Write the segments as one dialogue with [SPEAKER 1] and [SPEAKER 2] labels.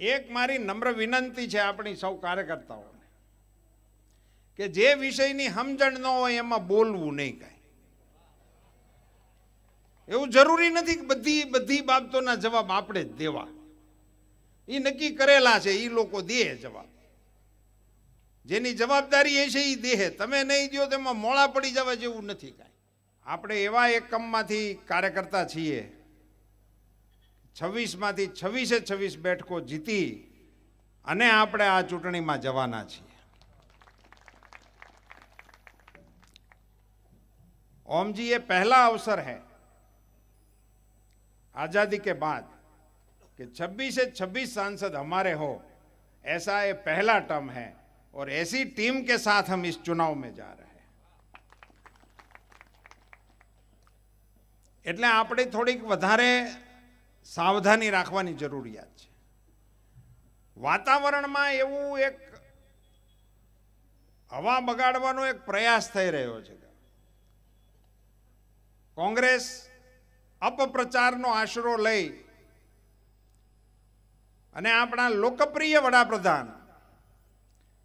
[SPEAKER 1] એક મારી નમ્ર વિનંતી છે આપણી સૌ કાર્યકર્તાઓને કે જે વિષયની સમજણ ન હોય એમાં બોલવું નહીં કાંઈ. એવું જરૂરી નથી કે બધી બધી બાબતોના જવાબ આપણે જ દેવા. એ નક્કી કરેલા છે એ લોકો દે જવાબ. જેની જવાબદારી એ છે એ દેહે. તમે નહીં દો તેમાં મોળા પડી જવા જેવું નથી કાંઈ. આપણે એવા એકમમાંથી કાર્યકર્તા છીએ છવ્વીસમાંથી છવ્વીસે છવ્વીસ બેઠકો જીતી અને આપણે આ ચૂંટણીમાં જવાના છીએ ओम जी ये पहला अवसर है आजादी के बाद कि 26 से 26 सांसद हमारे हो ऐसा ये पहला टर्म है और ऐसी टीम के साथ हम इस चुनाव में जा रहे हैं એટલે આપણે થોડીક વધારે સાવધાની રાખવાની જરૂરિયાત છે. વાતાવરણમાં એવું એક હવા બગાડવાનો એક પ્રયાસ થઈ રહ્યો છે. કોંગ્રેસ અપપ્રચારનો આશરો લઈ અને આપણા લોકપ્રિય વડાપ્રધાન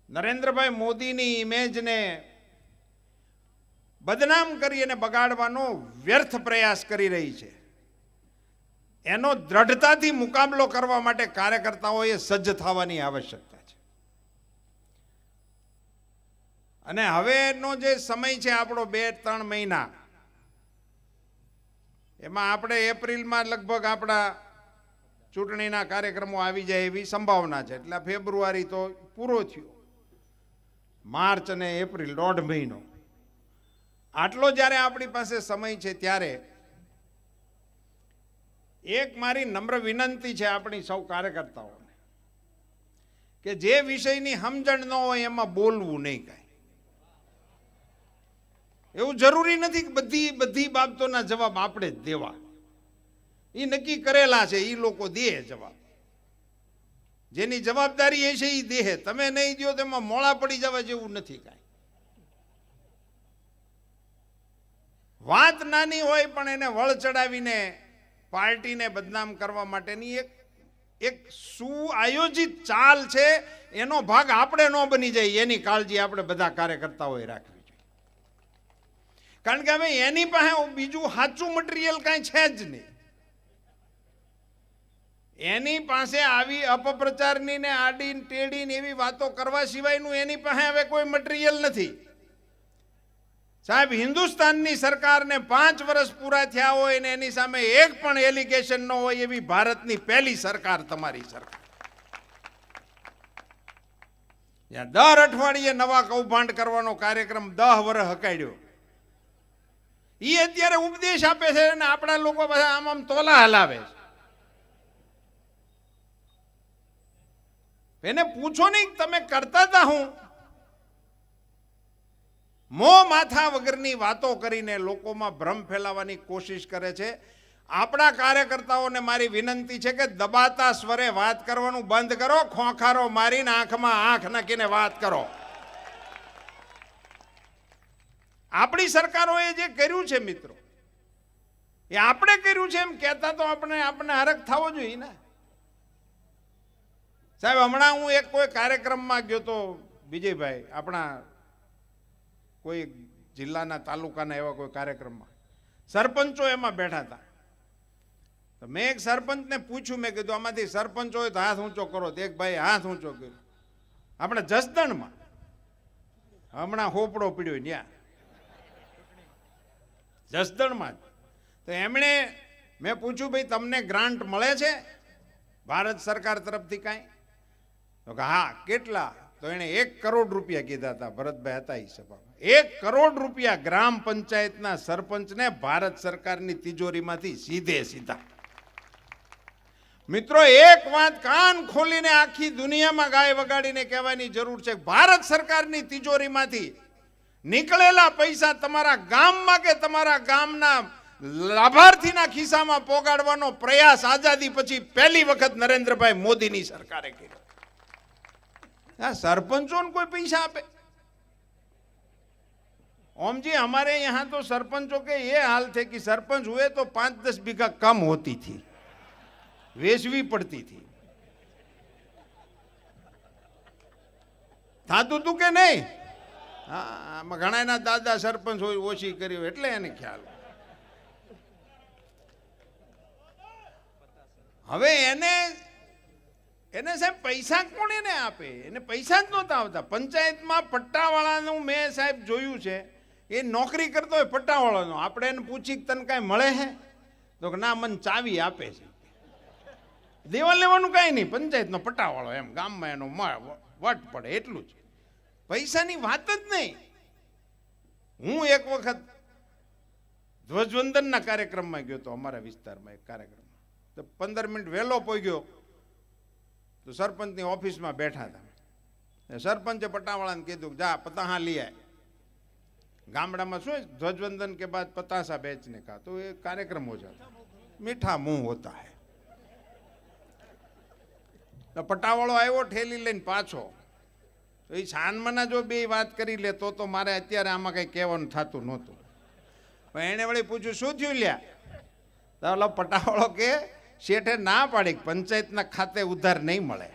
[SPEAKER 1] નરેન્દ્રભાઈ મોદીની ઇમેજને બદનામ કરી અને બગાડવાનો વ્યર્થ પ્રયાસ કરી રહી છે. એનો દ્રઢતાથી મુકાબલો કરવા માટે કાર્યકર્તાઓએ સજ્જ થવાની આવશ્યકતા છે. અને હવેનો જે સમય છે આપણો બે ત્રણ મહિના, એમાં આપણે એપ્રિલમાં લગભગ આપણા ચૂંટણીના કાર્યક્રમો આવી જાય એવી સંભાવના છે. એટલે ફેબ્રુઆરી તો પૂરો થયો. માર્ચ અને એપ્રિલ, દોઢ મહિનો. આટલો જ્યારે આપણી પાસે સમય છે ત્યારે એક મારી નમ્ર વિનંતી છે આપણી સૌ કાર્યકર્તાઓને કે જે વિષયની સમજણ ન હોય એમાં બોલવું નહીં કાંઈ. એવું જરૂરી નથી કે બધી બધી બાબતોના જવાબ આપણે જ દેવા. એ નક્કી કરેલા છે એ લોકો દે જવાબ. જેની જવાબદારી એ છે એ દેહે તમે નહીં દો તેમાં મોળા પડી જવા જેવું નથી કાંઈ. વાત નાની હોય પણ એને વળ ચડાવીને પાર્ટીને બદનામ કરવા માટેની એક એક સુઆયોજિત ચાલ છે, એનો ભાગ આપણે ન બની જાય, એની કાળજી આપણે બધા કાર્યકર્તાઓએ રાખવી જોઈએ. કારણ કે હવે એની પાસે બીજું સાચું મટીરિયલ કાંઈ છે જ નહીં. એની પાસે આવી અપપ્રચારની ને આડી ટેડી એવી વાતો કરવા સિવાયનું એની પાસે હવે કોઈ મટીરિયલ નથી. સાહેબ, હિન્દુસ્તાનની સરકારને પાંચ વર્ષ પૂરા થયા હોય ને એની સામે એક પણ એલિગેશન ન હોય એવી ભારતની પહેલી સરકાર તમારી સરકાર. દર અઠવાડિયે નવા કૌભાંડ કરવાનો કાર્યક્રમ દહ વર્ષ હકાડ્યો એ અત્યારે ઉપદેશ આપે છે અને આપણા લોકો પાસે આમ આમ તોલા હલાવે છે. એને પૂછો નહીં તમે કરતા હતા હું? મો માથા વગરની વાતો કરીને લોકોમાં ભ્રમ ફેલાવવાની કોશિશ કરે છે. આપણા કાર્યકર્તાઓને મારી વિનંતી છે કે દબાતા સ્વરે વાત કરવાનું બંધ કરો, ખોખારો મારીને આંખમાં આંખ નાખીને વાત કરો. આપણી સરકારોએ જે કર્યું છે મિત્રો, એ આપણે કર્યું છે એમ કહેતા તો આપણે આપણે હરખ થવો જોઈએ ને. સાહેબ, હમણાં હું એક કોઈ કાર્યક્રમમાં ગયો તો વિજયભાઈ, આપણા કોઈ જિલ્લાના તાલુકાના એવા કોઈ કાર્યક્રમમાં. સરપંચો એમાં બેઠા હતા. તો મેં એક સરપંચને પૂછ્યું, મેં કીધું, આમાંથી સરપંચ હોય તો હાથ ઊંચો કરો. તો એક ભાઈ હાથ ઊંચો કર્યો. આપણે જસદણમાં. હમણાં હોપડો પીડ્યો ત્યાં જસદણમાં તો એમણે મેં પૂછ્યું, ભાઈ, તમને ગ્રાન્ટ મળે છે? ભારત સરકાર તરફથી કાંઈ? તો કે, હા, કેટલા? તો એણે એક કરોડ રૂપિયા કીધા હતા, ભરતભાઈ હતા એ એક કરોડ રૂપિયા ગ્રામ પંચાયતના સરપંચને ભારત સરકારની તિજોરીમાંથી સીધે સીધા. મિત્રો, એક વાત કાન ખોલીને આખી દુનિયામાં ગાય વગાડીને કહેવાની જરૂર છે, ભારત સરકારની તિજોરીમાંથી નીકળેલા પૈસા તમારા ગામમાં કે તમારા ગામના લાભાર્થીના ખિસ્સામાં પોગાડવાનો પ્રયાસ આઝાદી પછી પહેલી વખત નરેન્દ્રભાઈ મોદીની સરકારે કર્યો. આ સરપંચોને કોઈ પૈસા આપે? ઓમજી, અમારે हमारे તો સરપંચો કે એ હાલ છે કે સરપંચ હોય તો પાંચ દસ બીઘા કમ હોતી होती વેચવી પડતી હતી. થતું હતું કે નહીં? હા, આમાં ઘણા એના દાદા સરપંચ હોય, ઓછી કરી હોય, એટલે એને ખ્યાલ. હવે એને એને સાહેબ પૈસા કોણ એને આપે? એને પૈસા જ નહોતા આવતા. પંચાયતમાં પટ્ટાવાળાનું મેં સાહેબ જોયું છે. એ નોકરી કરતો હોય પટ્ટાવાળાનો. આપણે એને પૂછી તને કાંઈ મળે છે તો કે ના, મને ચાવી આપે છે. દેવા લેવાનું કાંઈ નહીં. પંચાયતનો પટ્ટાવાળો એમ. ગામમાં એનો વટ પડે. એટલું જ. પૈસાની વાત જ નહીં. હું એક વખત ધ્વજવંદનના કાર્યક્રમમાં ગયો તો અમારા વિસ્તારમાં એક કાર્યક્રમ. તો પંદર મિનિટ વહેલો પહોંચ્યો તો સરપંચની ઓફિસમાં બેઠા હતા સરપંચે પટ્ટાવાળાને કીધું કે જા, પતાહા લઈ આય. ગામડામાં શું ધ્વજવંદન કે બાદ પતાસા બેચને કા તો એ કાર્યક્રમ હો મીઠા મુંહ હોતા હે. તો આવ્યો, ઠેલી લઈને પાછો. તો એ છાનમાના જો બે વાત કરી લે, તો તો મારે અત્યારે આમાં કંઈ કહેવાનું થતું નહોતું. પણ એને વળી પૂછ્યું, શું થયું લ્યા? તો પટાવાળો કે શેઠે ના પાડી પંચાયતના ખાતે ઉધાર નહીં મળે.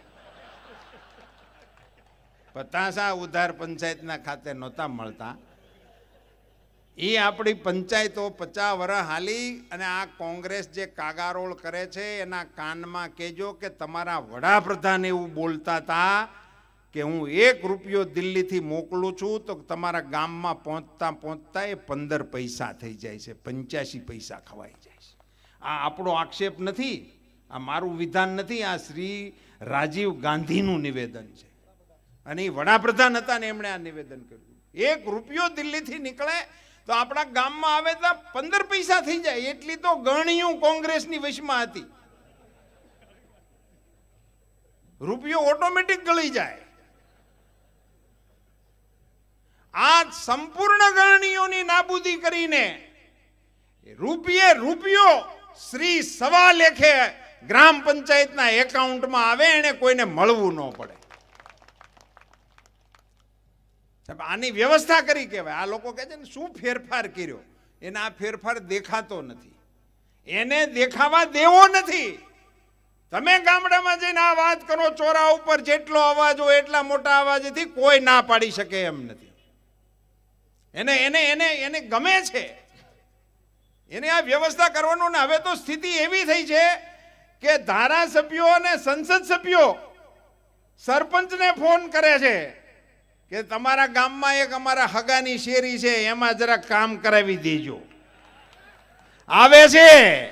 [SPEAKER 1] પતાસા ઉધાર પંચાયતના ખાતે નહોતા મળતા. એ આપણી પંચાયતો પચાસ વર્ષ હાલી અને આ કોંગ્રેસ જે કાગારોળ કરે છે, એના કાનમાં કહેજો કે તમારા વડાપ્રધાન એવું બોલતા હતા કે હું એક રૂપિયો દિલ્હીથી મોકલું છું તો તમારા ગામમાં પહોંચતા પહોંચતા એ પંદર પૈસા થઈ જાય છે, પંચ્યાસી પૈસા ખવાય છે. આ આપણો આક્ષેપ નથી, આ મારું વિધાન નથી, આ શ્રી રાજીવ ગાંધીનું નિવેદન છે. અને એ વડાપ્રધાન હતા ને એમણે આ નિવેદન કર્યું. એક રૂપિયો દિલ્હીથી નીકળે તો આપણા ગામમાં આવે તો પંદર પૈસા થઈ જાય, એટલી તો ગણિયું કોંગ્રેસની વશમાં હતી. રૂપિયો ઓટોમેટિક ગળી જાય. આ સંપૂર્ણ ગણનીઓની નાબૂદી કરીને રૂપિયે રૂપિયો શ્રી સવા લેખે ગ્રામ પંચાયતના એકાઉન્ટમાં આવે એને કોઈને મળવું ન પડે. આની વ્યવસ્થા કરી કહેવાય. આ લોકો કહે છે ને, શું ફેરફાર કર્યો? એને આ ફેરફાર દેખાતો નથી. એને દેખાવા દેવો નથી. તમે ગામડામાં જઈને આ વાત કરો, ચોરા ઉપર જેટલો અવાજ હોય, એટલા મોટા અવાજથી કોઈ ના પાડી શકે એમ નથી. એને એને એને એને ગમે છે. એને આ વ્યવસ્થા કરવાનું ને હવે તો સ્થિતિ એવી થઈ છે કે ધારાસભ્યો અને સંસદ સભ્યો સરપંચને ફોન કરે છે કે તમારા ગામમાં એક અમારા હગાની શેરી છે, એમાં જરા કામ કરાવી દેજો. આવે છે.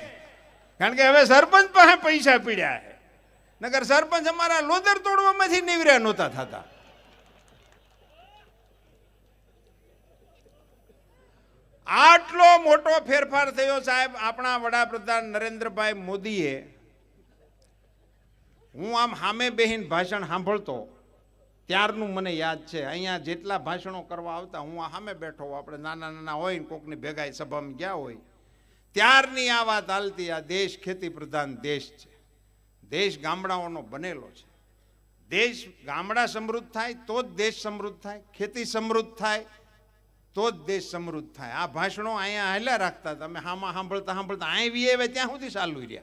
[SPEAKER 1] કારણ કે હવે સરપંચ પાસે પૈસા પીડ્યા છે. નગર સરપંચ અમારા લોદર તોડવામાંથી નીવર્યા નહોતા થતા. આટલો મોટો ફેરફાર થયો સાહેબ, આપણા વડાપ્રધાન નરેન્દ્રભાઈ મોદીએ. હું આમ સામે બેહીન ભાષણ સાંભળતો, ત્યારનું મને યાદ છે. અહીંયા જેટલા ભાષણો કરવા આવતા, હું આ સામે બેઠો. આપણે નાના નાના હોય ને કોકની ભેગાઈ સભામાં ગયા હોય, ત્યારની આ વાત હાલતી, આ દેશ ખેતી પ્રધાન દેશ છે. દેશ ગામડાઓનો બનેલો છે. દેશ ગામડા સમૃદ્ધ થાય, તો જ દેશ સમૃદ્ધ થાય, ખેતી સમૃદ્ધ થાય તો જ દેશ સમૃદ્ધ થાય. આ ભાષણો અહીંયા હાલ્યા રાખતા તમે હામાં સાંભળતા સાંભળતા અહીં વી આવે ત્યાં સુધી ચાલુ રહ્યા.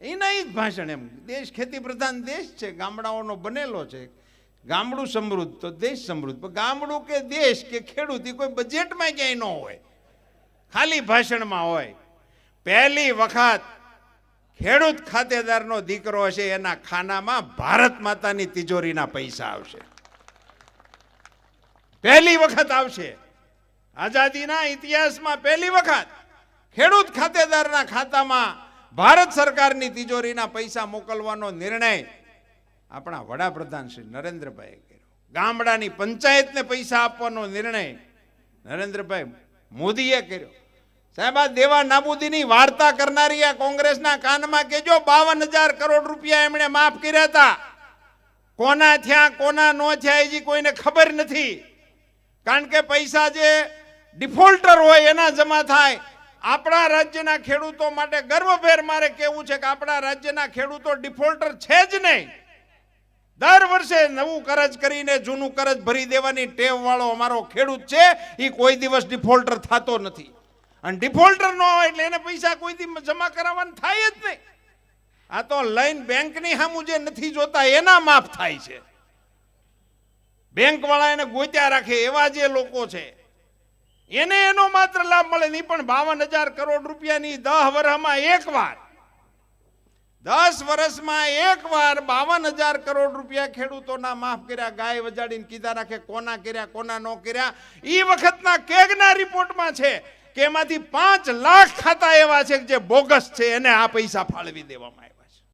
[SPEAKER 1] એના એ જ ભાષણ એમ. દેશ ખેતી પ્રધાન દેશ છે, ગામડાઓનો બનેલો છે. ગામડું સમૃદ્ધ તો દેશ સમૃદ્ધ. પણ ગામડું કે દેશ કે ખેડૂત એ કોઈ બજેટમાં ક્યાંય ન હોય. ખાલી ભાષણમાં હોય. પહેલી વખત ખેડૂત ખાતેદારનો દીકરો હશે, એના ખાનામાં ભારત માતાની તિજોરીના પૈસા આવશે. પહેલી વખત આવશે. આઝાદીના ઇતિહાસમાં પહેલી વખત ખેડૂત ખાતેદારના ખાતામાં ભારત સરકારની તિજોરીના પૈસા મોકલવાનો નિર્ણય આપણા વડાપ્રધાન શ્રી નરેન્દ્રભાઈએ કર્યો. ગામડાની પંચાયતને પૈસા આપવાનો નિર્ણય નરેન્દ્રભાઈ મોદીએ કર્યો. સાહેબ, આ દેવા નાબૂદીની વાર્તા કરનારી આ કોંગ્રેસના કાનમાં કેજો બાવન હજાર કરોડ રૂપિયા એમણે માફ કર્યા હતા. કોના થયા, કોના નો થયા હજી કોઈને ખબર નથી. કારણ કે પૈસા જે ડિફોલ્ટર હોય એના જમા થાય. આપણા રાજ્યના ખેડૂતો માટે ગર્વભેર મારે કેવું છે કે આપણા રાજ્યના ખેડૂતો ડિફોલ્ટર છે જ નહીં. દર વર્ષે નવું કરજ કરીને જૂનું કરજ ભરી દેવાની ટેવ વાળો અમારો ખેડૂત છે. એ કોઈ દિવસ ડિફોલ્ટર થતો નથી. અને ડિફોલ્ટર ન હોય એટલે એને પૈસા કોઈ જમા કરાવવાનું થાય જ નહીં. આ તો લઈને બેંકની સામું જે નથી જોતા એના માફ થાય છે. બેંક વાળા એને ગોત્યા રાખે એવા જે લોકો છે, એને એનો માત્ર લાભ મળે નહીં, પણ બાવન હજાર કરોડ રૂપિયાની દહ વર્ષમાં એક વાર, દસ વર્ષમાં એક વાર બાવન હજાર કરોડ રૂપિયા ખેડૂતોના માફ કર્યા, ગાય વજાડીને કીધા રાખે, કોના કર્યા, કોના ન કર્યા એ વખતના કેગના રિપોર્ટમાં છે કે એમાંથી પાંચ લાખ ખાતા એવા છે કે જે બોગસ છે, એને આ પૈસા ફાળવી દેવામાં આવ્યા.